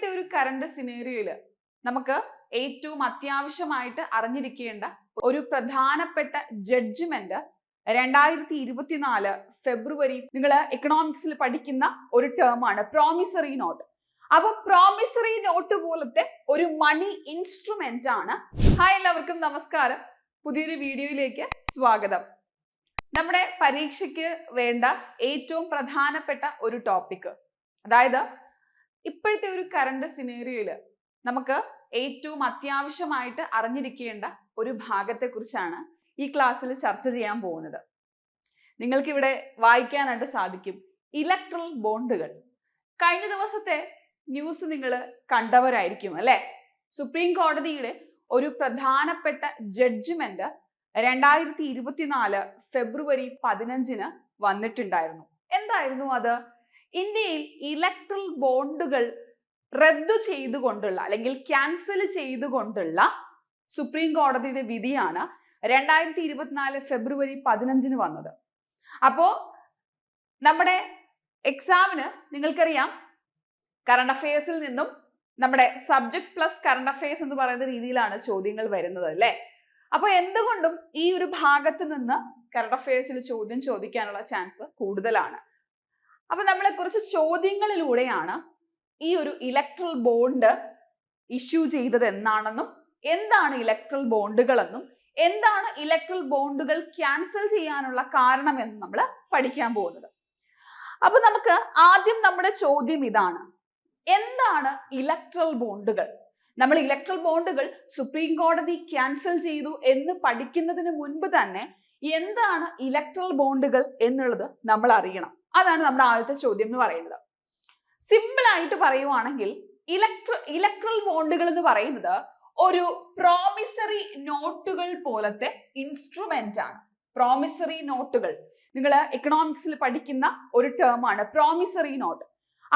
ഇപ്പോഴത്തെ ഒരു കറണ്ട് സിനേറിയോയിൽ നമുക്ക് ഏറ്റവും അത്യാവശ്യമായിട്ട് അറിഞ്ഞിരിക്കേണ്ട ഒരു പ്രധാനപ്പെട്ട ജഡ്ജ്മെന്റ് രണ്ടായിരത്തി ഇരുപത്തിനാല് ഫെബ്രുവരി നിങ്ങൾ എക്കണോമിക്സിൽ പഠിക്കുന്ന ഒരു ടേമാണ് പ്രോമിസറി നോട്ട് അപ്പൊ പ്രോമിസറി നോട്ട് പോലത്തെ ഒരു മണി ഇൻസ്ട്രുമെന്റ് ആണ്. ഹായ് എല്ലാവർക്കും നമസ്കാരം. പുതിയൊരു വീഡിയോയിലേക്ക് സ്വാഗതം. നമ്മുടെ പരീക്ഷയ്ക്ക് വേണ്ട ഏറ്റവും പ്രധാനപ്പെട്ട ഒരു ടോപ്പിക് അതായത് ഇപ്പോഴത്തെ ഒരു കറണ്ട് സിനേറിയോയിൽ നമുക്ക് ഏറ്റവും അത്യാവശ്യമായിട്ട് അറിഞ്ഞിരിക്കേണ്ട ഒരു ഭാഗത്തെ കുറിച്ചാണ് ഈ ക്ലാസ്സിൽ ചർച്ച ചെയ്യാൻ പോകുന്നത്. നിങ്ങൾക്കിവിടെ വായിക്കാനായിട്ട് സാധിക്കും ഇലക്ട്രൽ ബോണ്ടുകൾ കഴിഞ്ഞ ദിവസത്തെ ന്യൂസ് നിങ്ങൾ കണ്ടവരായിരിക്കും അല്ലെ? സുപ്രീം കോടതിയുടെ ഒരു പ്രധാനപ്പെട്ട ജഡ്ജ്മെന്റ് രണ്ടായിരത്തി ഇരുപത്തിനാല് ഫെബ്രുവരി പതിനഞ്ചിന് വന്നിട്ടുണ്ടായിരുന്നു. എന്തായിരുന്നു അത്? ഇന്ത്യയിൽ ഇലക്ട്രൽ ബോണ്ടുകൾ റദ്ദു ചെയ്തുകൊണ്ടുള്ള അല്ലെങ്കിൽ ക്യാൻസൽ ചെയ്തുകൊണ്ടുള്ള സുപ്രീം കോടതിയുടെ വിധിയാണ് രണ്ടായിരത്തി ഇരുപത്തിനാല് ഫെബ്രുവരി പതിനഞ്ചിന് വന്നത്. അപ്പോ നമ്മുടെ എക്സാമിന് നിങ്ങൾക്കറിയാം കറണ്ട് അഫയേഴ്സിൽ നിന്നും നമ്മുടെ സബ്ജക്ട് പ്ലസ് കറണ്ട് അഫയേഴ്സ് എന്ന് പറയുന്ന രീതിയിലാണ് ചോദ്യങ്ങൾ വരുന്നത് അല്ലേ? അപ്പൊ എന്തുകൊണ്ടും ഈ ഒരു ഭാഗത്ത് നിന്ന് കറണ്ട് അഫയേഴ്സിൽ ചോദ്യം ചോദിക്കാനുള്ള ചാൻസ് കൂടുതലാണ്. അപ്പൊ നമ്മളെ കുറച്ച് ചോദ്യങ്ങളിലൂടെയാണ് ഈ ഒരു ഇലക്ട്രൽ ബോണ്ട് ഇഷ്യൂ ചെയ്തത് എന്നാണെന്നും എന്താണ് ഇലക്ട്രൽ ബോണ്ടുകളെന്നും എന്താണ് ഇലക്ട്രൽ ബോണ്ടുകൾ ക്യാൻസൽ ചെയ്യാനുള്ള കാരണം എന്ന് നമ്മൾ പഠിക്കാൻ പോകുന്നത്. അപ്പൊ നമുക്ക് ആദ്യം നമ്മുടെ ചോദ്യം ഇതാണ്. എന്താണ് ഇലക്ട്രൽ ബോണ്ടുകൾ നമ്മൾ ഇലക്ട്രൽ ബോണ്ടുകൾ സുപ്രീം കോടതി ക്യാൻസൽ ചെയ്തു എന്ന് പഠിക്കുന്നതിന് മുൻപ് തന്നെ എന്താണ് ഇലക്ട്രൽ ബോണ്ടുകൾ എന്നുള്ളത് നമ്മൾ അറിയണം. അതാണ് നമ്മുടെ ആദ്യത്തെ ചോദ്യം എന്ന് പറയുന്നത്. സിമ്പിൾ ആയിട്ട് പറയുവാണെങ്കിൽ ഇലക്ട്ര ഇലക്ട്രൽ ബോണ്ടുകൾ എന്ന് പറയുന്നത് ഒരു പ്രോമിസറി നോട്ടുകൾ പോലത്തെ ഇൻസ്ട്രുമെന്റ് ആണ്. പ്രോമിസറി നോട്ടുകൾ നിങ്ങൾ എക്കണോമിക്സിൽ പഠിക്കുന്ന ഒരു ടേം ആണ് പ്രോമിസറി നോട്ട്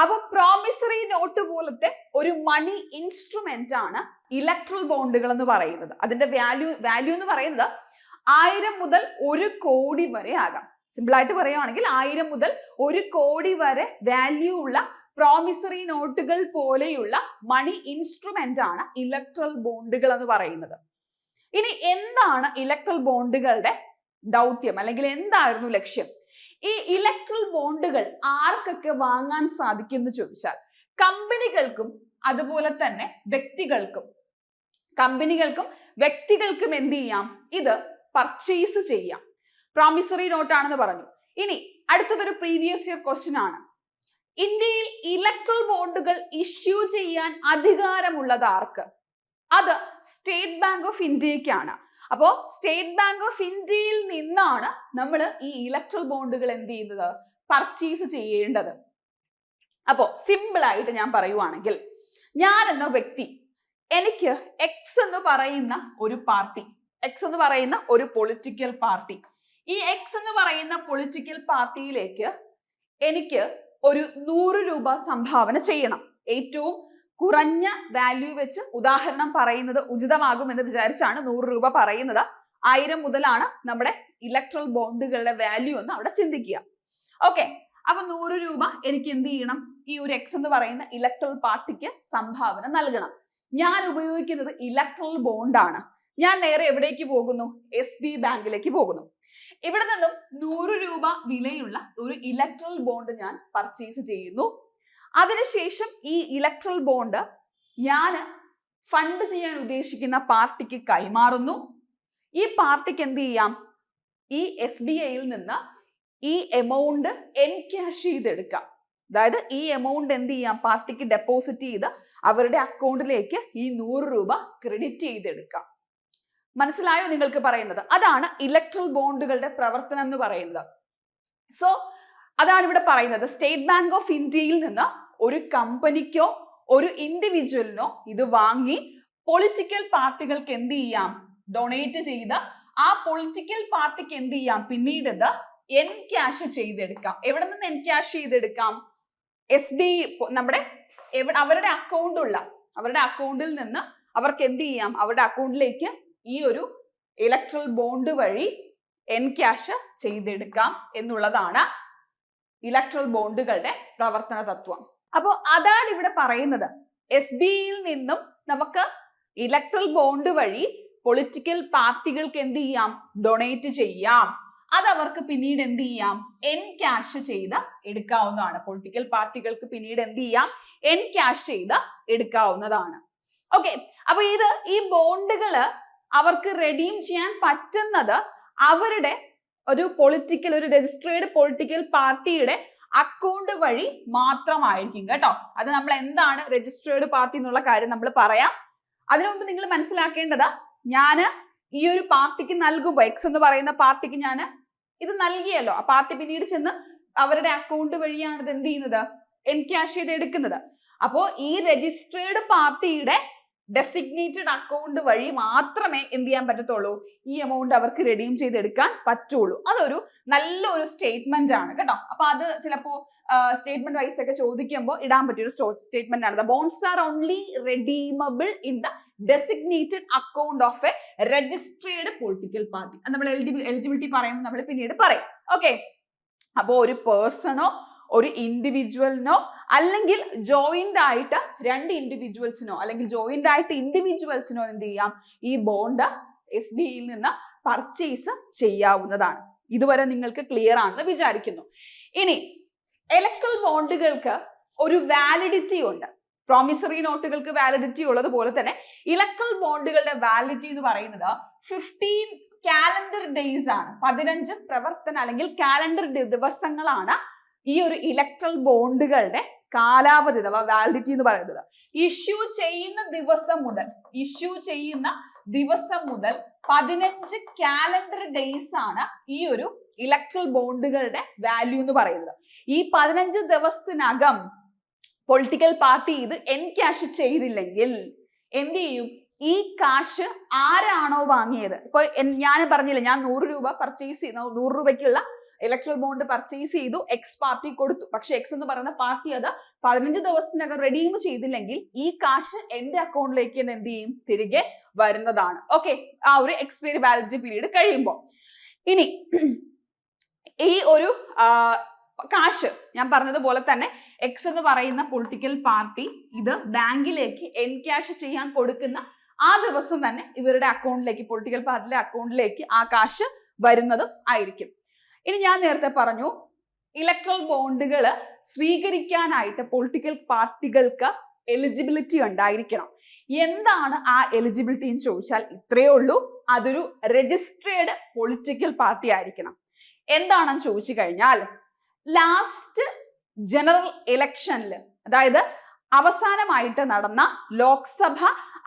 അപ്പൊ പ്രോമിസറി നോട്ട് പോലത്തെ ഒരു മണി ഇൻസ്ട്രുമെന്റ് ആണ് ഇലക്ട്രൽ ബോണ്ടുകൾ എന്ന് പറയുന്നത്. അതിന്റെ വാല്യൂ വാല്യൂ എന്ന് പറയുന്നത് ആയിരം മുതൽ ഒരു കോടി വരെ ആകാം. സിമ്പിൾ ആയിട്ട് പറയുവാണെങ്കിൽ ആയിരം മുതൽ ഒരു കോടി വരെ വാല്യൂ ഉള്ള പ്രോമിസറി നോട്ടുകൾ പോലെയുള്ള മണി ഇൻസ്ട്രുമെന്റ് ആണ് ഇലക്ട്രൽ ബോണ്ടുകൾ എന്ന് പറയുന്നത്. ഇനി എന്താണ് ഇലക്ട്രൽ ബോണ്ടുകളുടെ ദൗത്യം? അല്ലെങ്കിൽ എന്തായിരുന്നു ലക്ഷ്യം? ഈ ഇലക്ട്രൽ ബോണ്ടുകൾ ആർക്കൊക്കെ വാങ്ങാൻ സാധിക്കും എന്ന് ചോദിച്ചാൽ കമ്പനികൾക്കും അതുപോലെ തന്നെ വ്യക്തികൾക്കും. കമ്പനികൾക്കും വ്യക്തികൾക്കും എന്ത് ചെയ്യാം? ഇത് പർച്ചേസ് ചെയ്യാം. പ്രോമിസറി നോട്ടാണെന്ന് പറഞ്ഞു. ഇനി അടുത്തതൊരു പ്രീവിയസ് ഇയർ ക്വസ്റ്റ്യൻ ആണ്. ഇന്ത്യയിൽ ഇലക്ട്രൽ ബോണ്ടുകൾ ഇഷ്യൂ ചെയ്യാൻ അധികാരമുള്ളത് ആർക്ക്? അത് സ്റ്റേറ്റ് ബാങ്ക് ഓഫ് ഇന്ത്യക്കാണ് അപ്പോ സ്റ്റേറ്റ് ബാങ്ക് ഓഫ് ഇന്ത്യയിൽ നിന്നാണ് നമ്മൾ ഈ ഇലക്ട്രൽ ബോണ്ടുകൾ എന്ത് ചെയ്യുന്നത്? പർച്ചേസ് ചെയ്യേണ്ടത്. അപ്പോ സിമ്പിൾ ആയിട്ട് ഞാൻ പറയുവാണെങ്കിൽ ഞാൻ എന്ന വ്യക്തി എനിക്ക് എക്സ് എന്ന് പറയുന്ന ഒരു പാർട്ടി എക്സ് എന്ന് പറയുന്ന ഒരു പൊളിറ്റിക്കൽ പാർട്ടി ഈ എക്സ് എന്ന് പറയുന്ന പൊളിറ്റിക്കൽ പാർട്ടിയിലേക്ക് എനിക്ക് ഒരു നൂറ് രൂപ സംഭാവന ചെയ്യണം. ഏറ്റവും കുറഞ്ഞ വാല്യൂ വെച്ച് ഉദാഹരണം പറയുന്നത് ഉചിതമാകും എന്ന് വിചാരിച്ചാണ് നൂറ് രൂപ പറയുന്നത്. ആയിരം മുതലാണ് നമ്മുടെ ഇലക്ട്രൽ ബോണ്ടുകളുടെ വാല്യൂ എന്ന് അവിടെ ചിന്തിക്കുക. ഓക്കെ അപ്പൊ നൂറ് രൂപ എനിക്ക് എന്ത് ചെയ്യണം? ഈ ഒരു എക്സ് എന്ന് പറയുന്ന ഇലക്ട്രൽ പാർട്ടിക്ക് സംഭാവന നൽകണം. ഞാൻ ഉപയോഗിക്കുന്നത് ഇലക്ട്രൽ ബോണ്ടാണ് ഞാൻ നേരെ എവിടേക്ക് പോകുന്നു? എസ് ബി ബാങ്കിലേക്ക് പോകുന്നു. ഇവിടെ നിന്നും നൂറ് രൂപ വിലയുള്ള ഒരു ഇലക്ട്രൽ ബോണ്ട് ഞാൻ പർച്ചേസ് ചെയ്യുന്നു. അതിനുശേഷം ഈ ഇലക്ട്രൽ ബോണ്ട് ഞാൻ ഫണ്ട് ചെയ്യാൻ ഉദ്ദേശിക്കുന്ന പാർട്ടിക്ക് കൈമാറുന്നു. ഈ പാർട്ടിക്ക് എന്ത് ചെയ്യാം? ഈ എസ് ബി ഐയിൽ നിന്ന് ഈ എമൗണ്ട് എൻക്യാഷ് ചെയ്തെടുക്കാം. അതായത് ഈ എമൗണ്ട് എന്ത് ചെയ്യാം? പാർട്ടിക്ക് ഡെപ്പോസിറ്റ് ചെയ്ത് അവരുടെ അക്കൗണ്ടിലേക്ക് ഈ നൂറ് രൂപ ക്രെഡിറ്റ് ചെയ്തെടുക്കാം. മനസ്സിലായോ നിങ്ങൾക്ക് പറയുന്നത്? അതാണ് ഇലക്ട്രൽ ബോണ്ടുകളുടെ പ്രവർത്തനം എന്ന് പറയുന്നത്. സോ അതാണ് ഇവിടെ പറയുന്നത്. സ്റ്റേറ്റ് ബാങ്ക് ഓഫ് ഇന്ത്യയിൽ നിന്ന് ഒരു കമ്പനിക്കോ ഒരു ഇൻഡിവിജ്വലിനോ ഇത് വാങ്ങി പൊളിറ്റിക്കൽ പാർട്ടികൾക്ക് എന്ത് ചെയ്യാം? ഡൊണേറ്റ് ചെയ്ത് ആ പൊളിറ്റിക്കൽ പാർട്ടിക്ക് എന്ത് ചെയ്യാം? പിന്നീട് ഇത് എൻ ക്യാഷ് ചെയ്തെടുക്കാം. എവിടെ നിന്ന് എൻ ക്യാഷ് ചെയ്തെടുക്കാം? എസ് ബി നമ്മുടെ അവരുടെ അക്കൗണ്ടുള്ള അവരുടെ അക്കൗണ്ടിൽ നിന്ന് അവർക്ക് എന്ത് ചെയ്യാം? അവരുടെ അക്കൗണ്ടിലേക്ക് ഈ ഒരു ഇലക്ട്രൽ ബോണ്ട് വഴി എൻ ക്യാഷ് ചെയ്തെടുക്കാം എന്നുള്ളതാണ് ഇലക്ട്രൽ ബോണ്ടുകളുടെ പ്രവർത്തന തത്വം. അപ്പോൾ അതാണ് ഇവിടെ പറയുന്നത്. എസ് ബിയിൽ നിന്നും നമുക്ക് ഇലക്ട്രൽ ബോണ്ട് വഴി പൊളിറ്റിക്കൽ പാർട്ടികൾക്ക് എന്ത് ചെയ്യാം? ഡൊണേറ്റ് ചെയ്യാം. അത് അവർക്ക് പിന്നീട് എന്ത് ചെയ്യാം? എൻ ക്യാഷ് ചെയ്ത് എടുക്കാവുന്നതാണ്. പൊളിറ്റിക്കൽ പാർട്ടികൾക്ക് പിന്നീട് എന്ത് ചെയ്യാം? എൻ ക്യാഷ് ചെയ്ത് എടുക്കാവുന്നതാണ്. ഓക്കെ അപ്പൊ ഇത് ഈ ബോണ്ടുകൾ അവർക്ക് റെഡീം ചെയ്യാൻ പറ്റുന്നത് അവരുടെ ഒരു പൊളിറ്റിക്കൽ ഒരു രജിസ്ട്രേഡ് പൊളിറ്റിക്കൽ പാർട്ടിയുടെ അക്കൗണ്ട് വഴി മാത്രമായിരിക്കും കേട്ടോ. അത് നമ്മൾ എന്താണ് രജിസ്ട്രേഡ് പാർട്ടി എന്നുള്ള കാര്യം നമ്മൾ പറയാം. അതിനു മുമ്പ് നിങ്ങൾ മനസ്സിലാക്കേണ്ടത് ഞാൻ ഈ ഒരു പാർട്ടിക്ക് നൽകുമ്പോൾ എക്സ് എന്ന് പറയുന്ന പാർട്ടിക്ക് ഞാൻ ഇത് നൽകിയല്ലോ. ആ പാർട്ടി പിന്നീട് ചെന്ന് അവരുടെ അക്കൗണ്ട് വഴിയാണ് ഇത് എന്ത് ചെയ്യുന്നത്? എൻക്യാഷ് ചെയ്ത് എടുക്കുന്നത്. അപ്പോ ഈ രജിസ്ട്രേഡ് പാർട്ടിയുടെ ഡെസിഗ്നേറ്റഡ് അക്കൗണ്ട് വഴി മാത്രമേ എന്ത് ചെയ്യാൻ പറ്റത്തുള്ളൂ? ഈ എമൗണ്ട് അവർക്ക് റെഡീം ചെയ്തെടുക്കാൻ പറ്റുള്ളൂ. അതൊരു നല്ലൊരു സ്റ്റേറ്റ്മെന്റ് ആണ് കേട്ടോ. അപ്പൊ അത് ചിലപ്പോ സ്റ്റേറ്റ്മെന്റ് വൈസ് ഒക്കെ ചോദിക്കുമ്പോൾ ഇടാൻ പറ്റിയൊരു സ്റ്റേറ്റ്മെന്റ് ആണ്. The bonds are only redeemable in the designated account of a registered political party നമ്മൾ എലിജിബിലിറ്റി പറയുമ്പോൾ നമ്മൾ പിന്നീട് പറയും. ഓക്കെ അപ്പോൾ ഒരു പേഴ്സണോ ഒരു ഇൻഡിവിജ്വലിനോ അല്ലെങ്കിൽ ജോയിന്റ് ആയിട്ട് രണ്ട് ഇൻഡിവിജ്വൽസിനോ അല്ലെങ്കിൽ ജോയിന്റ് ആയിട്ട് ഇൻഡിവിജ്വൽസിനോ എന്ത് ചെയ്യാം? ഈ ബോണ്ട് എസ് ബി ഐയിൽ നിന്ന് പർച്ചേസ് ചെയ്യാവുന്നതാണ്. ഇതുവരെ നിങ്ങൾക്ക് ക്ലിയർ ആണെന്ന് വിചാരിക്കുന്നു. ഇനി ഇലക്ട്രൽ ബോണ്ടുകൾക്ക് ഒരു വാലിഡിറ്റി ഉണ്ട്. പ്രോമിസറി നോട്ടുകൾക്ക് വാലിഡിറ്റി ഉള്ളത് പോലെ തന്നെ ഇലക്ട്രൽ ബോണ്ടുകളുടെ വാലിഡിറ്റി എന്ന് പറയുന്നത് ഫിഫ്റ്റീൻ കാലണ്ടർ ഡേയ്സ് ആണ്. പതിനഞ്ച് പ്രവർത്തന അല്ലെങ്കിൽ കാലണ്ടർ ദിവസങ്ങളാണ് ഈ ഒരു ഇലക്ട്രൽ ബോണ്ടുകളുടെ കാലാവധി അഥവാ വാലിഡിറ്റി എന്ന് പറയുന്നത്. ഇഷ്യൂ ചെയ്യുന്ന ദിവസം മുതൽ ഇഷ്യൂ ചെയ്യുന്ന ദിവസം മുതൽ പതിനഞ്ച് കാലണ്ടർ ഡേയ്സ് ആണ് ഈ ഒരു ഇലക്ട്രൽ ബോണ്ടുകളുടെ വാല്യൂ എന്ന് പറയുന്നത്. ഈ പതിനഞ്ച് ദിവസത്തിനകം പൊളിറ്റിക്കൽ പാർട്ടി ഇത് എൻ ക്യാഷ് ചെയ്തില്ലെങ്കിൽ എന്ത് ചെയ്യും? ഈ കാശ് ആരാണോ വാങ്ങിയത്? ഇപ്പൊ ഞാൻ പറഞ്ഞില്ല ഞാൻ നൂറ് രൂപ പർച്ചേസ് ചെയ്യുന്ന നൂറ് രൂപയ്ക്കുള്ള ഇലക്ട്രൽ ബോണ്ട് പർച്ചേസ് ചെയ്തു എക്സ് പാർട്ടി കൊടുത്തു. പക്ഷെ എക്സ് എന്ന് പറയുന്ന പാർട്ടി അത് പതിനഞ്ച് ദിവസത്തിനകം റെഡീം ചെയ്തില്ലെങ്കിൽ ഈ കാശ് എന്റെ അക്കൗണ്ടിലേക്ക് എന്ത് ചെയ്യും? തിരികെ വരുന്നതാണ്. ഓക്കെ ആ ഒരു എക്സ്പയറി വാലിഡിറ്റി പീരീഡ് കഴിയുമ്പോൾ. ഇനി ഈ ഒരു കാശ് ഞാൻ പറഞ്ഞതുപോലെ തന്നെ എക്സ് എന്ന് പറയുന്ന പൊളിറ്റിക്കൽ പാർട്ടി ഇത് ബാങ്കിലേക്ക് എൻ ക്യാഷ് ചെയ്യാൻ കൊടുക്കുന്ന ആ ദിവസം തന്നെ ഇവരുടെ അക്കൗണ്ടിലേക്ക് പൊളിറ്റിക്കൽ പാർട്ടിയുടെ അക്കൗണ്ടിലേക്ക് ആ കാശ് വരുന്നതും ആയിരിക്കും. ഇനി ഞാൻ നേരത്തെ പറഞ്ഞു ഇലക്ട്രൽ ബോണ്ടുകൾ സ്വീകരിക്കാനായിട്ട് പൊളിറ്റിക്കൽ പാർട്ടികൾക്ക് എലിജിബിലിറ്റി ഉണ്ടായിരിക്കണം. എന്താണ് ആ എലിജിബിലിറ്റി എന്ന് ചോദിച്ചാൽ ഇത്രയേ ഉള്ളൂ അതൊരു രജിസ്ട്രേഡ് പൊളിറ്റിക്കൽ പാർട്ടി ആയിരിക്കണം. എന്താണെന്ന് ചോദിച്ചു കഴിഞ്ഞാൽ ലാസ്റ്റ് ജനറൽ ഇലക്ഷനിൽ അതായത് അവസാനമായിട്ട് നടന്ന ലോക്സഭ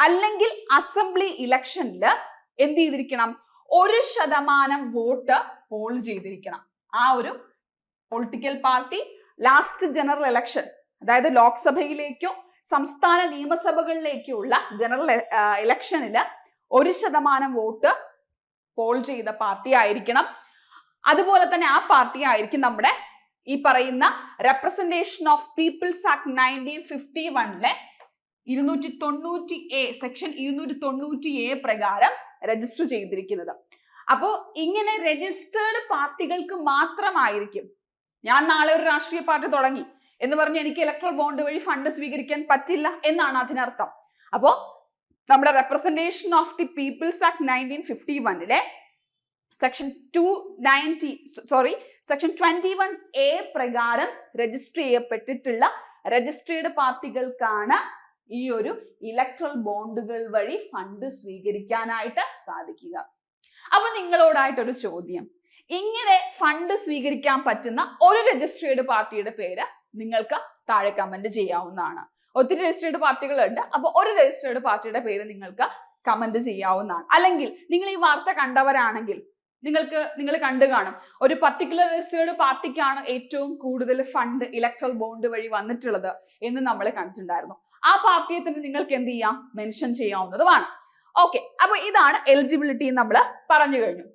അല്ലെങ്കിൽ അസംബ്ലി ഇലക്ഷനിൽ എന്ത് ചെയ്തിരിക്കണം? ഒരു ശതമാനം വോട്ട് പോൾ ചെയ്തിരിക്കണം. ആ ഒരു political party last general election അതായത് ലോക്സഭയിലേക്കോ സംസ്ഥാന നിയമസഭകളിലേക്കുള്ള ജനറൽ ഇലക്ഷനിൽ ഒരു ശതമാനം വോട്ട് പോൾ ചെയ്ത പാർട്ടി ആയിരിക്കണം. അതുപോലെ തന്നെ ആ പാർട്ടി ആയിരിക്കും നമ്മുടെ ഈ പറയുന്ന representation of people's act nineteen fifty വണ്ണിലെ ഇരുന്നൂറ്റി തൊണ്ണൂറ്റി എ സെക്ഷൻ ഇരുന്നൂറ്റി തൊണ്ണൂറ്റി എ പ്രകാരം രജിസ്റ്റർ ചെയ്തിരിക്കുന്നത്. അപ്പോൾ ഇങ്ങനെ രജിസ്റ്റേർഡ് പാർട്ടികൾക്ക് മാത്രമായിരിക്കും. ഞാൻ നാളെ ഒരു രാഷ്ട്രീയ പാർട്ടി തുടങ്ങി എന്ന് പറഞ്ഞ് എനിക്ക് ഇലക്ട്രൽ ബോണ്ട് വഴി ഫണ്ട് സ്വീകരിക്കാൻ പറ്റില്ല എന്നാണ് അതിനർത്ഥം. അപ്പോ നമ്മുടെ representation of the people's act nineteen fifty വണ്ണിലെ section two ninety sorry section twenty one A പ്രകാരം രജിസ്റ്റർ ചെയ്യപ്പെട്ടിട്ടുള്ള രജിസ്റ്റേർഡ് പാർട്ടികൾക്കാണ് ഈ ഒരു ഇലക്ട്രൽ ബോണ്ടുകൾ വഴി ഫണ്ട് സ്വീകരിക്കാനായിട്ട് സാധിക്കുക. അപ്പൊ നിങ്ങളോടായിട്ടൊരു ചോദ്യം. ഇങ്ങനെ ഫണ്ട് സ്വീകരിക്കാൻ പറ്റുന്ന ഒരു രജിസ്ട്രേഡ് പാർട്ടിയുടെ പേര് നിങ്ങൾക്ക് താഴെ കമന്റ് ചെയ്യാവുന്നതാണ്. ഒത്തിരി രജിസ്ട്രേഡ് പാർട്ടികളുണ്ട്. അപ്പൊ ഒരു രജിസ്ട്രേഡ് പാർട്ടിയുടെ പേര് നിങ്ങൾക്ക് കമന്റ് ചെയ്യാവുന്നതാണ്. അല്ലെങ്കിൽ നിങ്ങൾ ഈ വാർത്ത കണ്ടവരാണെങ്കിൽ നിങ്ങൾക്ക് നിങ്ങൾ കണ്ടു കാണും. ഒരു പർട്ടിക്കുലർ രജിസ്റ്റേർഡ് പാർട്ടിക്കാണ് ഏറ്റവും കൂടുതൽ ഫണ്ട് ഇലക്ട്രൽ ബോണ്ട് വഴി വന്നിട്ടുള്ളത് എന്ന് നമ്മൾ കണ്ടിട്ടുണ്ടായിരുന്നു. ആ പാർട്ടിയെ തന്നെ നിങ്ങൾക്ക് എന്ത് ചെയ്യാം? മെൻഷൻ ചെയ്യാവുന്നതുമാണ്. ഓക്കെ അപ്പൊ ഇതാണ് എലിജിബിലിറ്റി നമ്മൾ പറഞ്ഞു കഴിഞ്ഞു.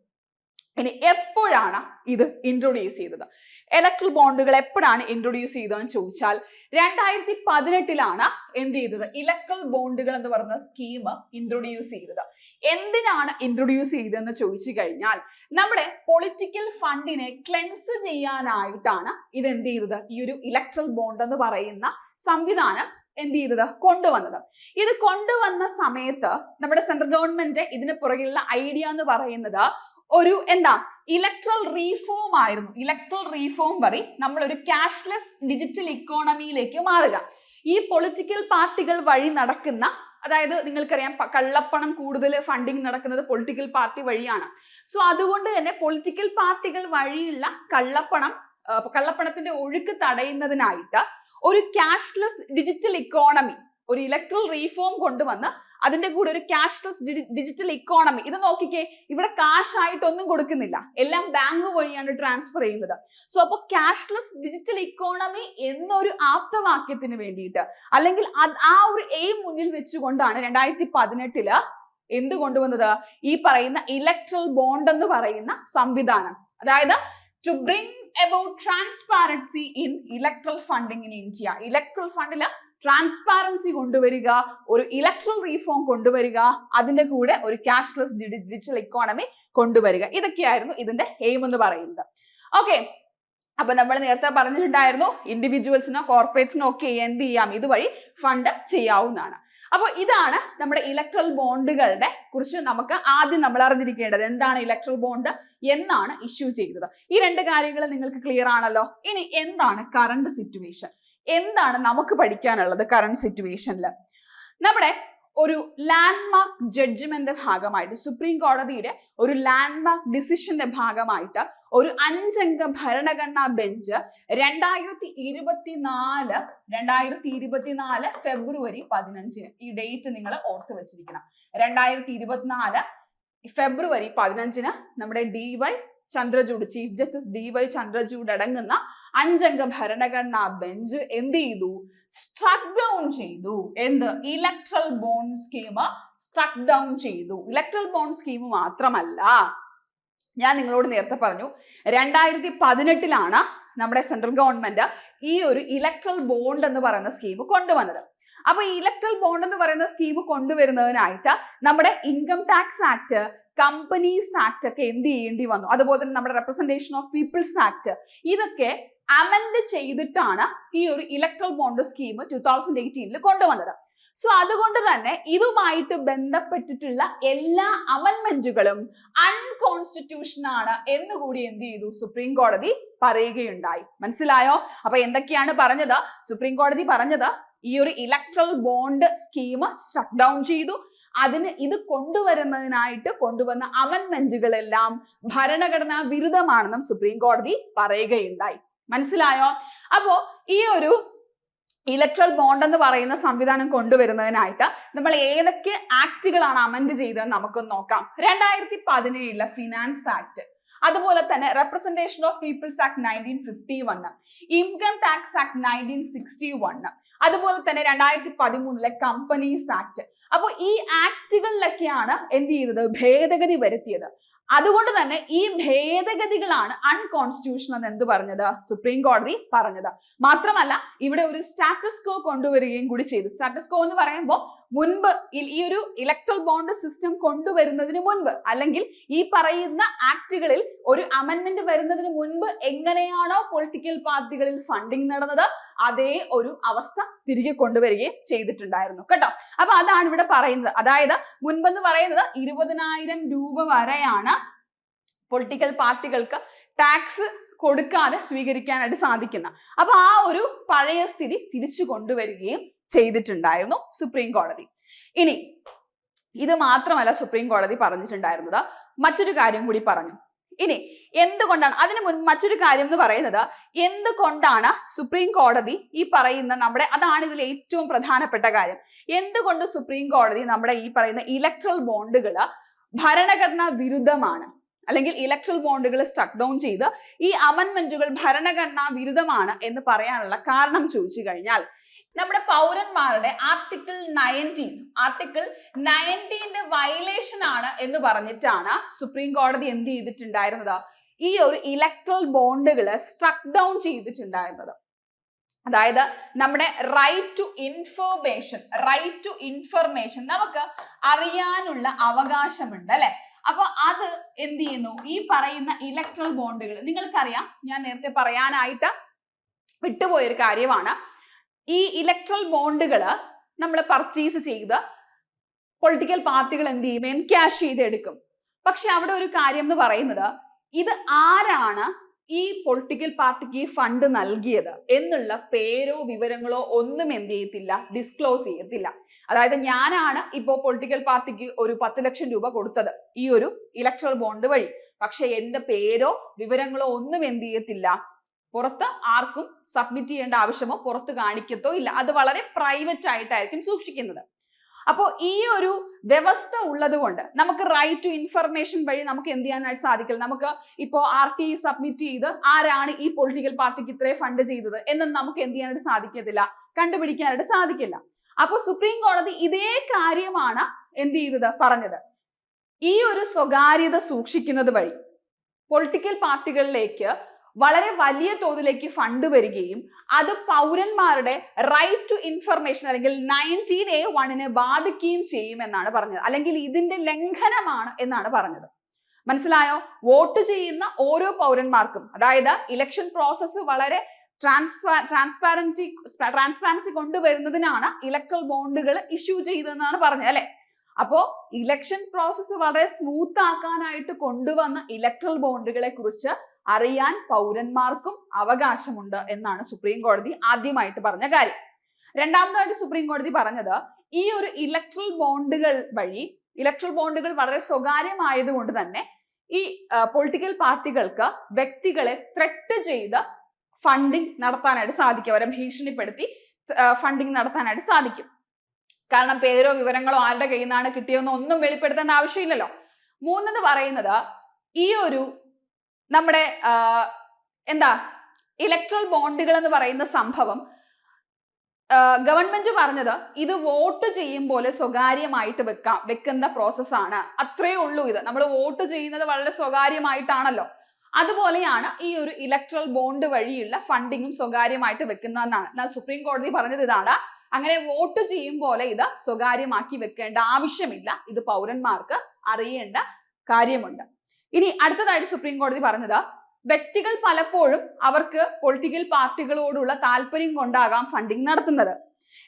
ഇനി എപ്പോഴാണ് ഇത് ഇൻട്രൊഡ്യൂസ് ചെയ്തത്? ഇലക്ട്രൽ ബോണ്ടുകൾ എപ്പോഴാണ് ഇൻട്രൊഡ്യൂസ് ചെയ്തതെന്ന് ചോദിച്ചാൽ രണ്ടായിരത്തി പതിനെട്ടിലാണ് എന്ത് ചെയ്തത്? ഇലക്ട്രൽ ബോണ്ടുകൾ എന്ന് പറയുന്ന സ്കീം ഇൻട്രൊഡ്യൂസ് ചെയ്തത്. എന്തിനാണ് ഇൻട്രൊഡ്യൂസ് ചെയ്തതെന്ന് ചോദിച്ചു കഴിഞ്ഞാൽ നമ്മുടെ പൊളിറ്റിക്കൽ ഫണ്ടിനെ ക്ലെൻസ് ചെയ്യാനായിട്ടാണ് ഇത് എന്ത് ചെയ്തത്? ഈ ഒരു ഇലക്ട്രൽ ബോണ്ട് എന്ന് പറയുന്ന സംവിധാനം എന്ത് ചെയ്തത്? കൊണ്ടുവന്നത്. ഇത് കൊണ്ടുവന്ന സമയത്ത് നമ്മുടെ സെൻട്രൽ ഗവൺമെന്റ് ഇതിന് പുറകിലുള്ള ഐഡിയ എന്ന് പറയുന്നത് ഒരു എന്താ? ഇലക്ട്രൽ റീഫോം ആയിരുന്നു. ഇലക്ട്രൽ റീഫോം വഴി നമ്മൾ ഒരു ക്യാഷ്ലെസ് ഡിജിറ്റൽ ഇക്കോണമിയിലേക്ക് മാറുക. ഈ പൊളിറ്റിക്കൽ പാർട്ടികൾ വഴി നടക്കുന്ന അതായത് നിങ്ങൾക്കറിയാം കള്ളപ്പണം കൂടുതൽ ഫണ്ടിങ് നടക്കുന്നത് പൊളിറ്റിക്കൽ പാർട്ടി വഴിയാണ്. സോ അതുകൊണ്ട് തന്നെ പൊളിറ്റിക്കൽ പാർട്ടികൾ വഴിയുള്ള കള്ളപ്പണം കള്ളപ്പണത്തിന്റെ ഒഴുക്ക് തടയുന്നതിനായിട്ട് ഒരു ക്യാഷ്ലെസ് ഡിജിറ്റൽ ഇക്കോണമി ഒരു ഇലക്ട്രൽ റീഫോം കൊണ്ടുവന്ന് അതിന്റെ കൂടെ ഒരു ക്യാഷ്ലെസ് ഡിജിറ്റൽ ഇക്കോണമി ഇത് നോക്കിക്കേ ഇവിടെ കാശ് ആയിട്ടൊന്നും കൊടുക്കുന്നില്ല. എല്ലാം ബാങ്ക് വഴിയാണ് ട്രാൻസ്ഫർ ചെയ്യുന്നത്. സോ അപ്പോൾ ക്യാഷ്ലെസ് ഡിജിറ്റൽ ഇക്കോണമി എന്നൊരു ആപ്തവാക്യത്തിന് വേണ്ടിയിട്ട് അല്ലെങ്കിൽ ആ ഒരു എയിം മുന്നിൽ വെച്ചുകൊണ്ടാണ് രണ്ടായിരത്തി പതിനെട്ടിൽ എന്ത് കൊണ്ടുവന്നത്? ഈ പറയുന്ന ഇലക്ട്രൽ ബോണ്ട് എന്ന് പറയുന്ന സംവിധാനം. അതായത് to bring about transparency in electoral funding in India electoral ഫണ്ടിൽ ട്രാൻസ്പാരൻസി കൊണ്ടുവരിക ഒരു ഇലക്ട്രൽ റീഫോം കൊണ്ടുവരിക അതിന്റെ കൂടെ ഒരു ക്യാഷ്ലെസ് ഡിജിറ്റൽ ഇക്കോണമി കൊണ്ടുവരിക. ഇതൊക്കെയായിരുന്നു ഇതിന്റെ എയിം എന്ന് പറയുന്നത്. ഓക്കെ അപ്പൊ നമ്മൾ നേരത്തെ പറഞ്ഞിട്ടുണ്ടായിരുന്നു ഇൻഡിവിജ്വൽസിനോ കോർപ്പറേറ്റ്സിനോ ഒക്കെ എന്ത് ചെയ്യാം? ഇതുവഴി ഫണ്ട് ചെയ്യാവുന്നതാണ്. അപ്പോൾ ഇതാണ് നമ്മുടെ ഇലക്ട്രൽ ബോണ്ടുകളുടെ കുറിച്ച് നമുക്ക് ആദ്യം നമ്മൾ അറിഞ്ഞിരിക്കേണ്ടത്. എന്താണ് ഇലക്ട്രൽ ബോണ്ട് എന്നാണ് ഇഷ്യൂ ചെയ്തത്. ഈ രണ്ട് കാര്യങ്ങൾ നിങ്ങൾക്ക് ക്ലിയർ ആണല്ലോ? ഇനി എന്താണ് കറണ്ട് സിറ്റുവേഷൻ എന്താണ് നമുക്ക് പഠിക്കാനുള്ളത് കറണ്ട് സിറ്റുവേഷനിൽ നമ്മുടെ ഒരു ലാൻഡ്മാർക്ക് ജഡ്ജ്മെന്റിന്റെ ഭാഗമായിട്ട് സുപ്രീം കോടതിയുടെ ഒരു ലാൻഡ്മാർക്ക് ഡിസിഷന്റെ ഭാഗമായിട്ട് ഒരു അഞ്ചംഗ ഭരണഘടനാ ബെഞ്ച് രണ്ടായിരത്തി ഇരുപത്തിനാല് രണ്ടായിരത്തി ഇരുപത്തിനാല് ഫെബ്രുവരി പതിനഞ്ചിന് ഈ ഡേറ്റ് നിങ്ങൾ ഓർത്ത് വെച്ചിരിക്കണം. രണ്ടായിരത്തി ഇരുപത്തിനാല് ഫെബ്രുവരി പതിനഞ്ചിന് നമ്മുടെ D Y Chandrachud chief justice D Y Chandrachud അടങ്ങുന്ന അഞ്ചംഗ ഭരണഘടനാ ബെഞ്ച് എന്ത് ചെയ്തു? സ്ട്രക്ക് ഡൗൺ ചെയ്തു. എന്ത്? Electoral bond scheme struck down ചെയ്തു. ഇലക്ട്രൽ ബോണ്ട് സ്കീം മാത്രമല്ല. ഞാൻ നിങ്ങളോട് നേരത്തെ പറഞ്ഞു രണ്ടായിരത്തി പതിനെട്ടിലാണ് നമ്മുടെ സെൻട്രൽ ഗവൺമെന്റ് ഈ ഒരു ഇലക്ട്രൽ ബോണ്ട് എന്ന് പറയുന്ന സ്കീം കൊണ്ടുവന്നത്. അപ്പൊ ഈ ഇലക്ട്രൽ ബോണ്ട് എന്ന് പറയുന്ന സ്കീം കൊണ്ടുവരുന്നതിനായിട്ട് നമ്മുടെ income tax act companies act ഒക്കെ എന്ത് ചെയ്യേണ്ടി വന്നു? അതുപോലെ തന്നെ നമ്മുടെ റെപ്രസെന്റേഷൻ ഓഫ് പീപ്പിൾസ് ആക്ട് ഇതൊക്കെ അമെൻഡ് ചെയ്തിട്ടാണ് ഈ ഒരു electoral bond scheme two thousand എയ്റ്റീനിൽ കൊണ്ടുവന്നത്. സോ അതുകൊണ്ട് തന്നെ ഇതുമായിട്ട് ബന്ധപ്പെട്ടിട്ടുള്ള എല്ലാ അമൻമെന്റുകളും അൺകോൺസ്റ്റിറ്റ്യൂഷൻ ആണ് എന്നുകൂടി എന്ത് ചെയ്തു? സുപ്രീം കോടതി പറയുകയുണ്ടായി. മനസ്സിലായോ? അപ്പൊ എന്തൊക്കെയാണ് പറഞ്ഞത്? സുപ്രീം കോടതി പറഞ്ഞത് ഈ ഒരു electoral bond scheme shut down ചെയ്തു. അതിന് ഇത് കൊണ്ടുവരുന്നതിനായിട്ട് കൊണ്ടുവന്ന അമൻമെന്റുകളെല്ലാം ഭരണഘടനാ വിരുദ്ധമാണെന്നും സുപ്രീം കോടതി പറയുകയുണ്ടായി. മനസ്സിലായോ? അപ്പോ ഈ ഒരു ഇലക്ട്രൽ ബോണ്ട് എന്ന് പറയുന്ന സംവിധാനം കൊണ്ടുവരുന്നതിനായിട്ട് നമ്മൾ ഏതൊക്കെ ആക്ടുകളാണ് അമെൻഡ് ചെയ്തതെന്ന് നമുക്കൊന്ന് നോക്കാം. രണ്ടായിരത്തി പതിനേഴിലെ ഫിനാൻസ് ആക്ട് അതുപോലെ തന്നെ representation of people's act nineteen fifty one income tax act nineteen sixty one അതുപോലെ തന്നെ രണ്ടായിരത്തി പതിമൂന്നിലെ കമ്പനീസ് ആക്ട് അപ്പോൾ ഈ ആക്ടുകളിലൊക്കെയാണ് എന്ത് ചെയ്തത്? ഭേദഗതി വരുത്തിയത്. അതുകൊണ്ട് തന്നെ ഈ ഭേദഗതികളാണ് അൺകോൺസ്റ്റിറ്റ്യൂഷണൽ എന്ന് പറഞ്ഞത്? സുപ്രീം കോടതി പറഞ്ഞത്. മാത്രമല്ല ഇവിടെ ഒരു സ്റ്റാറ്റസ് കോ കൊണ്ടുവരികയും കൂടി ചെയ്തു. സ്റ്റാറ്റസ് കോ എന്ന് പറയുമ്പോൾ മുൻപ് ഈ- ഒരു ഇലക്ട്രൽ ബോണ്ട് സിസ്റ്റം കൊണ്ടുവരുന്നതിന് മുൻപ് അല്ലെങ്കിൽ ഈ പറയുന്ന ആക്ടുകളിൽ ഒരു അമെന്മെന്റ് വരുന്നതിന് മുൻപ് എങ്ങനെയാണോ പൊളിറ്റിക്കൽ പാർട്ടികളിൽ ഫണ്ടിങ് നടന്നത് അതേ ഒരു അവസ്ഥ തിരികെ കൊണ്ടുവരികയും ചെയ്തിട്ടുണ്ടായിരുന്നു. കേട്ടോ? അപ്പൊ അതാണ് ഇവിടെ പറയുന്നത്. അതായത് മുൻപെന്ന് പറയുന്നത് ഇരുപതിനായിരം രൂപ വരെയാണ് പൊളിറ്റിക്കൽ പാർട്ടികൾക്ക് ടാക്സ് കൊടുക്കാതെ സ്വീകരിക്കാനായിട്ട് സാധിക്കുന്ന അപ്പൊ ആ ഒരു പഴയ സ്ഥിതി തിരിച്ചു കൊണ്ടുവരികയും ചെയ്തിട്ടുണ്ടായിരുന്നു സുപ്രീം കോടതി ഇനി ഇത് മാത്രമല്ല സുപ്രീം കോടതി പറഞ്ഞിട്ടുണ്ടായിരുന്നത്. മറ്റൊരു കാര്യം കൂടി പറഞ്ഞു. ഇനി എന്തുകൊണ്ടാണ് അതിന് മുൻ മറ്റൊരു കാര്യം എന്ന് പറയുന്നത് എന്തുകൊണ്ടാണ് സുപ്രീം കോടതി ഈ പറയുന്ന നമ്മുടെ അതാണ് ഇതിൽ ഏറ്റവും പ്രധാനപ്പെട്ട കാര്യം. എന്തുകൊണ്ട് സുപ്രീം കോടതി നമ്മുടെ ഈ പറയുന്ന ഇലക്ട്രൽ ബോണ്ടുകൾ ഭരണഘടനാ വിരുദ്ധമാണ്? അല്ലെങ്കിൽ ഇലക്ട്രൽ ബോണ്ടുകൾ സ്റ്റക്ക് ഡൗൺ ചെയ്ത് ഈ അമൻമെന്റുകൾ ഭരണഘടനാ വിരുദ്ധമാണ് എന്ന് പറയാനുള്ള കാരണം ചോദിച്ചു കഴിഞ്ഞാൽ നമ്മുടെ പൗരന്മാരുടെ ആർട്ടിക്കിൾ നയന്റീൻ ആർട്ടിക്കിൾ നയന്റീന്റെ വയലേഷൻ ആണ് എന്ന് പറഞ്ഞിട്ടാണ് സുപ്രീം കോടതി എന്ത് ചെയ്തിട്ടുണ്ടായിരുന്നത്? ഈ ഒരു ഇലക്ട്രൽ ബോണ്ടുകൾ സ്ട്രക്ക് ഡൗൺ ചെയ്തിട്ടുണ്ടായിരുന്നത്. അതായത് നമ്മുടെ right to information right to information നമുക്ക് അറിയാനുള്ള അവകാശമുണ്ട് അല്ലെ? അപ്പൊ അത് എന്ത് ചെയ്യുന്നു? ഈ പറയുന്ന ഇലക്ട്രൽ ബോണ്ടുകൾ നിങ്ങൾക്കറിയാം ഞാൻ നേരത്തെ പറയാനായിട്ട് വിട്ടുപോയൊരു കാര്യമാണ്. ഈ ഇലക്ട്രൽ ബോണ്ടുകൾ നമ്മൾ പർച്ചേസ് ചെയ്ത് പൊളിറ്റിക്കൽ പാർട്ടികൾ എന്ത് ചെയ്യും? എൻക്യാഷ് ചെയ്തെടുക്കും. പക്ഷെ അവിടെ ഒരു കാര്യം എന്ന് പറയുന്നത് ഇത് ആരാണ് ഈ പൊളിറ്റിക്കൽ പാർട്ടിക്ക് ഈ ഫണ്ട് നൽകിയത് എന്നുള്ള പേരോ വിവരങ്ങളോ ഒന്നും എന്ത് ചെയ്യത്തില്ല ഡിസ്ക്ലോസ് ചെയ്യത്തില്ല. അതായത് ഞാനാണ് ഇപ്പോൾ പൊളിറ്റിക്കൽ പാർട്ടിക്ക് ഒരു പത്ത് ലക്ഷം രൂപ കൊടുത്തത് ഈ ഒരു ഇലക്ട്രൽ ബോണ്ട് വഴി. പക്ഷെ എന്റെ പേരോ വിവരങ്ങളോ ഒന്നും എന്ത് ചെയ്യത്തില്ല പുറത്ത് ആർക്കും സബ്മിറ്റ് ചെയ്യേണ്ട ആവശ്യമോ പുറത്ത് കാണിക്കത്തോ ഇല്ല. അത് വളരെ പ്രൈവറ്റ് ആയിട്ടായിരിക്കും സൂക്ഷിക്കുന്നത്. അപ്പോൾ ഈ ഒരു വ്യവസ്ഥ ഉള്ളത് കൊണ്ട് നമുക്ക് റൈറ്റ് ടു ഇൻഫർമേഷൻ വഴി നമുക്ക് എന്ത് ചെയ്യാനായിട്ട് സാധിക്കില്ല നമുക്ക് ഇപ്പോൾ ആർ ടി ഐ സബ്മിറ്റ് ചെയ്ത് ആരാണ് ഈ പൊളിറ്റിക്കൽ പാർട്ടിക്ക് ഇത്രയും ഫണ്ട് ചെയ്തത് എന്നൊന്നും നമുക്ക് എന്ത് ചെയ്യാനായിട്ട് സാധിക്കത്തില്ല? കണ്ടുപിടിക്കാനായിട്ട് സാധിക്കില്ല. അപ്പോൾ സുപ്രീം കോടതി ഇതേ കാര്യമാണ് എന്ത് ചെയ്തത്? പറഞ്ഞത്. ഈ ഒരു സ്വകാര്യത സൂക്ഷിക്കുന്നത് വഴി പൊളിറ്റിക്കൽ പാർട്ടികളിലേക്ക് വളരെ വലിയ തോതിലേക്ക് ഫണ്ട് വരികയും അത് പൗരന്മാരുടെ റൈറ്റ് ടു ഇൻഫർമേഷൻ അല്ലെങ്കിൽ നയന്റീൻ എ വണ്ണിനെ ബാധിക്കുകയും ചെയ്യുമെന്നാണ് പറഞ്ഞത്. അല്ലെങ്കിൽ ഇതിന്റെ ലംഘനമാണ് എന്നാണ് പറഞ്ഞത്. മനസ്സിലായോ? വോട്ട് ചെയ്യുന്ന ഓരോ പൗരന്മാർക്കും അതായത് ഇലക്ഷൻ പ്രോസസ്സ് വളരെ ട്രാൻസ്പാ ട്രാൻസ്പാരൻസി ട്രാൻസ്പാരൻസി കൊണ്ടുവരുന്നതിനാണ് ഇലക്ട്രൽ ബോണ്ടുകൾ ഇഷ്യൂ ചെയ്തതെന്നാണ് പറഞ്ഞത് അല്ലെ? അപ്പോ ഇലക്ഷൻ പ്രോസസ്സ് വളരെ സ്മൂത്ത് ആക്കാനായിട്ട് കൊണ്ടുവന്ന ഇലക്ട്രൽ ബോണ്ടുകളെ കുറിച്ച് അറിയാൻ പൗരന്മാർക്കും അവകാശമുണ്ട് എന്നാണ് സുപ്രീം കോടതി ആദ്യമായിട്ട് പറഞ്ഞ കാര്യം. രണ്ടാമതായിട്ട് സുപ്രീം കോടതി പറഞ്ഞത് ഈ ഒരു ഇലക്ട്രൽ ബോണ്ടുകൾ വഴി ഇലക്ട്രൽ ബോണ്ടുകൾ വളരെ സ്വകാര്യമായതുകൊണ്ട് തന്നെ ഈ പൊളിറ്റിക്കൽ പാർട്ടികൾക്ക് വ്യക്തികളെ ത്രെട്ട് ചെയ്ത് ഫണ്ടിങ് നടത്താനായിട്ട് സാധിക്കും. അവരെ ഭീഷണിപ്പെടുത്തി ഫണ്ടിങ് നടത്താനായിട്ട് സാധിക്കും. കാരണം പേരോ വിവരങ്ങളോ ആരുടെ കയ്യിൽ നിന്നാണ് കിട്ടിയതെന്നോ ഒന്നും വെളിപ്പെടുത്തേണ്ട ആവശ്യമില്ലല്ലോ. മൂന്നെന്ന് പറയുന്നത് ഈ ഒരു നമ്മുടെ എന്താ ഇലക്ട്രൽ ബോണ്ടുകൾ എന്ന് പറയുന്ന സംഭവം ഗവൺമെന്റ് പറഞ്ഞത് ഇത് വോട്ട് ചെയ്യുമ്പോൾ സ്വകാര്യമായിട്ട് വെക്കാം വെക്കുന്ന പ്രോസസ്സാണ് അത്രേ ഉള്ളൂ ഇത്. നമ്മൾ വോട്ട് ചെയ്യുന്നത് വളരെ സ്വകാര്യമായിട്ടാണല്ലോ. അതുപോലെയാണ് ഈ ഒരു ഇലക്ട്രൽ ബോണ്ട് വഴിയുള്ള ഫണ്ടിങ്ങും സ്വകാര്യമായിട്ട് വെക്കുന്നതെന്നാണ്. എന്നാൽ സുപ്രീം കോടതി പറഞ്ഞത് ഇതാണ്. അങ്ങനെ വോട്ട് ചെയ്യും പോലെ ഇത് സ്വകാര്യമാക്കി വെക്കേണ്ട ആവശ്യമില്ല. ഇത് പൗരന്മാർക്ക് അറിയേണ്ട കാര്യമുണ്ട്. ഇനി അടുത്തതായിട്ട് സുപ്രീം കോടതി പറഞ്ഞത് വ്യക്തികൾ പലപ്പോഴും അവർക്ക് പൊളിറ്റിക്കൽ പാർട്ടികളോടുള്ള താല്പര്യം കൊണ്ടാകാം ഫണ്ടിങ് നടത്തുന്നത്.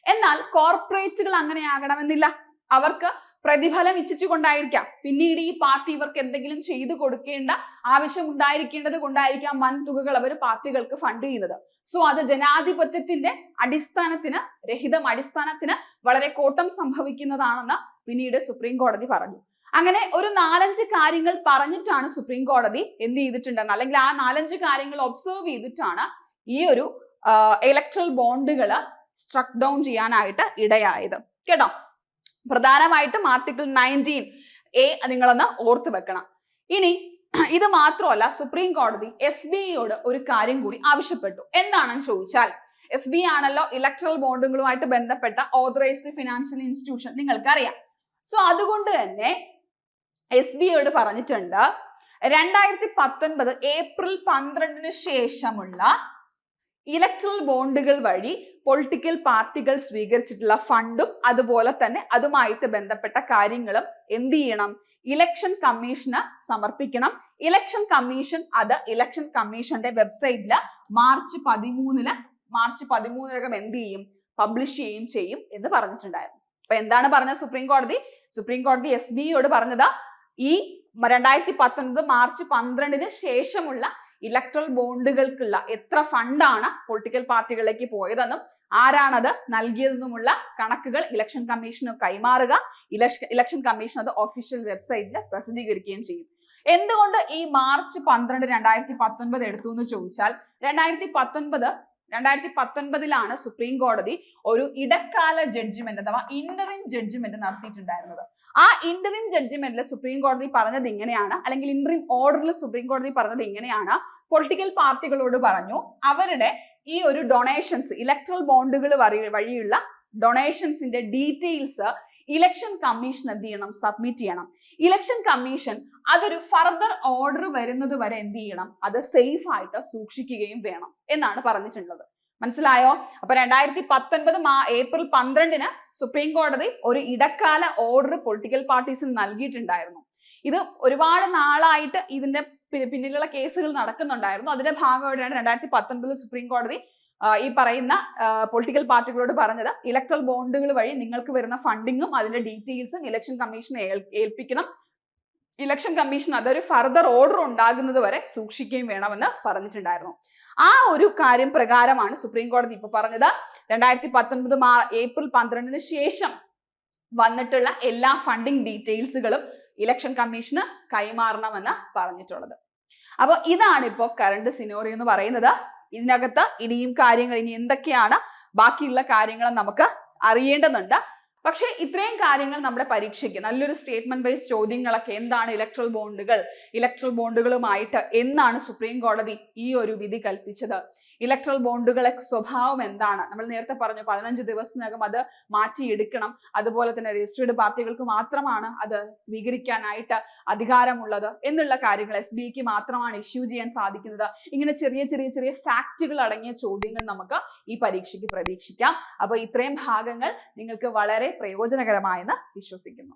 എന്നാൽ കോർപ്പറേറ്റുകൾ അങ്ങനെ ആകണമെന്നില്ല അവർക്ക് പ്രതിഫലം ഇച്ഛിച്ചു കൊണ്ടായിരിക്കാം പിന്നീട് ഈ പാർട്ടി ഇവർക്ക് എന്തെങ്കിലും ചെയ്തു കൊടുക്കേണ്ട ആവശ്യം ഉണ്ടായിരിക്കേണ്ടത് കൊണ്ടായിരിക്കാം വൻ തുകകൾ അവർ പാർട്ടികൾക്ക് ഫണ്ട് ചെയ്യുന്നത്. സോ അത് ജനാധിപത്യത്തിന്റെ അടിസ്ഥാനത്തിന് രഹിതം അടിസ്ഥാനത്തിന് വളരെ കോട്ടം സംഭവിക്കുന്നതാണെന്ന് പിന്നീട് സുപ്രീം കോടതി പറഞ്ഞു. അങ്ങനെ ഒരു നാലഞ്ച് കാര്യങ്ങൾ പറഞ്ഞിട്ടാണ് സുപ്രീം കോടതി എന്ത് ചെയ്തിട്ടുണ്ടെന്ന് അല്ലെങ്കിൽ ആ നാലഞ്ച് കാര്യങ്ങൾ ഒബ്സർവ് ചെയ്തിട്ടാണ് ഈ ഒരു ഇലക്ട്രൽ ബോണ്ടുകൾ സ്ട്രക്ക് ഡൗൺ ചെയ്യാനായിട്ട് ഇടയായത്. കേട്ടോ? പ്രധാനമായിട്ടും ആർട്ടിക്കിൾ നയന്റീൻ എ നിങ്ങളൊന്ന് ഓർത്ത് വെക്കണം. ഇനി ഇത് മാത്രമല്ല സുപ്രീം കോടതി എസ് ബി ഐയോട് ഒരു കാര്യം കൂടി ആവശ്യപ്പെട്ടു. എന്താണെന്ന് ചോദിച്ചാൽ എസ് ബി ആണല്ലോ ഇലക്ട്രൽ ബോണ്ടുകളുമായിട്ട് ബന്ധപ്പെട്ട ഓതറൈസ്ഡ് ഫിനാൻഷ്യൽ ഇൻസ്റ്റിറ്റ്യൂഷൻ നിങ്ങൾക്കറിയാം. സോ അതുകൊണ്ട് തന്നെ എസ് ബി ഐയോട് പറഞ്ഞിട്ടുണ്ട്. രണ്ടായിരത്തി പത്തൊൻപത് ഏപ്രിൽ പന്ത്രണ്ടിന് ശേഷമുള്ള ഇലക്ട്രൽ ബോണ്ടുകൾ വഴി പൊളിറ്റിക്കൽ പാർട്ടികൾ സ്വീകരിച്ചിട്ടുള്ള ഫണ്ടും അതുപോലെ തന്നെ അതുമായിട്ട് ബന്ധപ്പെട്ട കാര്യങ്ങളും എന്ത് ചെയ്യണം? ഇലക്ഷൻ കമ്മീഷന് സമർപ്പിക്കണം. ഇലക്ഷൻ കമ്മീഷൻ അത് ഇലക്ഷൻ കമ്മീഷന്റെ വെബ്സൈറ്റിൽ മാർച്ച് പതിമൂന്നിന് മാർച്ച് പതിമൂന്നിനകം എന്ത് ചെയ്യും? പബ്ലിഷ് ചെയ്യുകയും ചെയ്യും എന്ന് പറഞ്ഞിട്ടുണ്ടായിരുന്നു. അപ്പൊ എന്താണ് പറഞ്ഞത് സുപ്രീം കോടതി? സുപ്രീം കോടതി എസ് ബിയോട് പറഞ്ഞത് ഈ രണ്ടായിരത്തി പത്തൊൻപത് മാർച്ച് പന്ത്രണ്ടിന് ശേഷമുള്ള ഇലക്ട്രൽ ബോണ്ടുകൾക്കുള്ള എത്ര ഫണ്ടാണ് പൊളിറ്റിക്കൽ പാർട്ടികളിലേക്ക് പോയതെന്നും ആരാണത് നൽകിയതെന്നുമുള്ള കണക്കുകൾ ഇലക്ഷൻ കമ്മീഷന് കൈമാറുക ഇലക്ഷൻ കമ്മീഷൻ അത് ഒഫീഷ്യൽ വെബ്സൈറ്റിൽ പ്രസിദ്ധീകരിക്കുകയും ചെയ്യും. എന്തുകൊണ്ട് ഈ മാർച്ച് പന്ത്രണ്ട് രണ്ടായിരത്തി പത്തൊൻപത് എടുത്തു എന്ന് ചോദിച്ചാൽ രണ്ടായിരത്തി പത്തൊൻപത് രണ്ടായിരത്തി പത്തൊൻപതിലാണ് സുപ്രീം കോടതി ഒരു ഇടക്കാല ജഡ്ജ്മെന്റ് അഥവാ ഇന്ററിം ജഡ്ജ്മെന്റ് നടത്തിയിട്ടുണ്ടായിരുന്നത്. ആ ഇന്ററിം ജഡ്ജ്മെന്റിൽ സുപ്രീം കോടതി പറഞ്ഞത് ഇങ്ങനെയാണ് അല്ലെങ്കിൽ ഇന്ററിം ഓർഡറിൽ സുപ്രീം കോടതി പറഞ്ഞത് ഇങ്ങനെയാണ് പൊളിറ്റിക്കൽ പാർട്ടികളോട് പറഞ്ഞു അവരുടെ ഈ ഒരു ഡൊണേഷൻസ് ഇലക്ട്രൽ ബോണ്ടുകൾ വഴിയുള്ള ഡൊണേഷൻസിന്റെ ഡീറ്റെയിൽസ് ഇലക്ഷൻ കമ്മീഷൻ എന്ത് ചെയ്യണം? സബ്മിറ്റ് ചെയ്യണം. ഇലക്ഷൻ കമ്മീഷൻ അതൊരു ഫർദർ ഓർഡർ വരുന്നത് വരെ എന്ത് ചെയ്യണം? അത് സേഫ് ആയിട്ട് സൂക്ഷിക്കുകയും വേണം എന്നാണ് പറഞ്ഞിട്ടുള്ളത്. മനസ്സിലായോ? അപ്പൊ രണ്ടായിരത്തി പത്തൊൻപത് മാ ഏപ്രിൽ പന്ത്രണ്ടിന് സുപ്രീം കോടതി ഒരു ഇടക്കാല ഓർഡർ പൊളിറ്റിക്കൽ പാർട്ടീസിന് നൽകിയിട്ടുണ്ടായിരുന്നു. ഇത് ഒരുപാട് നാളായിട്ട് ഇതിന്റെ പിന്നിലുള്ള കേസുകൾ നടക്കുന്നുണ്ടായിരുന്നു. അതിന്റെ ഭാഗമായിട്ടാണ് രണ്ടായിരത്തി പത്തൊൻപതിൽ സുപ്രീം കോടതി ഈ പറയുന്ന പൊളിറ്റിക്കൽ പാർട്ടികളോട് പറഞ്ഞത് ഇലക്ട്രൽ ബോണ്ടുകൾ വഴി നിങ്ങൾക്ക് വരുന്ന ഫണ്ടിങ്ങും അതിന്റെ ഡീറ്റെയിൽസും ഇലക്ഷൻ കമ്മീഷനെ ഏൽപ്പിക്കണം. ഇലക്ഷൻ കമ്മീഷൻ അതൊരു ഫർദർ ഓർഡർ ഉണ്ടാകുന്നത് വരെ സൂക്ഷിക്കുകയും വേണമെന്ന് പറഞ്ഞിട്ടുണ്ടായിരുന്നു. ആ ഒരു കാര്യം പ്രകാരമാണ് സുപ്രീം കോടതി ഇപ്പൊ പറഞ്ഞത് രണ്ടായിരത്തി പത്തൊൻപത് മാ ഏപ്രിൽ പന്ത്രണ്ടിന് ശേഷം വന്നിട്ടുള്ള എല്ലാ ഫണ്ടിങ് ഡീറ്റെയിൽസുകളും ഇലക്ഷൻ കമ്മീഷന് കൈമാറണമെന്ന് പറഞ്ഞിട്ടുള്ളത്. അപ്പോൾ ഇതാണ് ഇപ്പോൾ കറണ്ട് സിനോറി എന്ന് പറയുന്നത്. ഇതിനകത്ത് ഇനിയും കാര്യങ്ങൾ ഇനി എന്തൊക്കെയാണ് ബാക്കിയുള്ള കാര്യങ്ങൾ നമുക്ക് അറിയേണ്ടതുണ്ട്. പക്ഷേ ഇത്രയും കാര്യങ്ങൾ നമ്മുടെ പരീക്ഷയ്ക്ക് നല്ലൊരു സ്റ്റേറ്റ്മെന്റ് വൈസ് ചോദ്യങ്ങളൊക്കെ എന്താണ് ഇലക്ട്രൽ ബോണ്ടുകൾ ഇലക്ട്രൽ ബോണ്ടുകളുമായിട്ട് എന്നാണ് സുപ്രീം കോടതി ഈ ഒരു വിധി കൽപ്പിച്ചത്? ഇലക്ട്രൽ ബോണ്ടുകളെ സ്വഭാവം എന്താണ്? നമ്മൾ നേരത്തെ പറഞ്ഞു പതിനഞ്ച് ദിവസത്തിനകം അത് മാറ്റിയെടുക്കണം. അതുപോലെ തന്നെ രജിസ്റ്റേർഡ് പാർട്ടികൾക്ക് മാത്രമാണ് അത് സ്വീകരിക്കാനായിട്ട് അധികാരമുള്ളത് എന്നുള്ള കാര്യങ്ങൾ എസ് ബിക്ക് മാത്രമാണ് ഇഷ്യൂ ചെയ്യാൻ സാധിക്കുന്നത്. ഇങ്ങനെ ചെറിയ ചെറിയ ചെറിയ ഫാക്റ്റുകൾ അടങ്ങിയ ചോദ്യങ്ങൾ നമുക്ക് ഈ പരീക്ഷയ്ക്ക് പ്രതീക്ഷിക്കാം. അപ്പോൾ ഇത്രയും ഭാഗങ്ങൾ നിങ്ങൾക്ക് വളരെ പ്രയോജനകരമായെന്ന് വിശ്വസിക്കുന്നു.